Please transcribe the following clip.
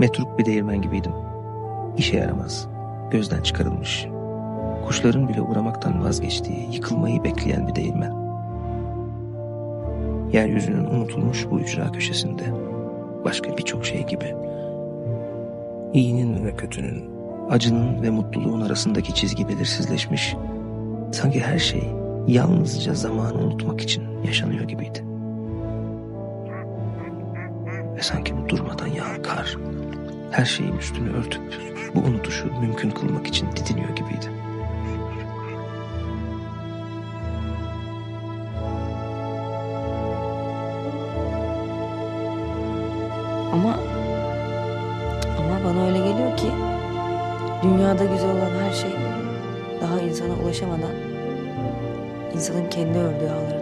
Metruk bir değirmen gibiydim. İşe yaramaz, gözden çıkarılmış. Kuşların bile uğramaktan vazgeçtiği, yıkılmayı bekleyen bir değirmen. Yeryüzünün unutulmuş bu ücra köşesinde. Başka birçok şey gibi. İyinin ve kötünün, acının ve mutluluğun arasındaki çizgi belirsizleşmiş. Sanki her şey yalnızca zamanı unutmak için yaşanıyor gibiydi. Ve sanki bu durmadan yağan kar her şeyin üstünü örtüp bu unutuşu mümkün kılmak için didiniyor gibiydi. Ama ama bana öyle geliyor ki dünyada güzel olan her şey daha insana ulaşamadan insanın kendi ördüğü ağlara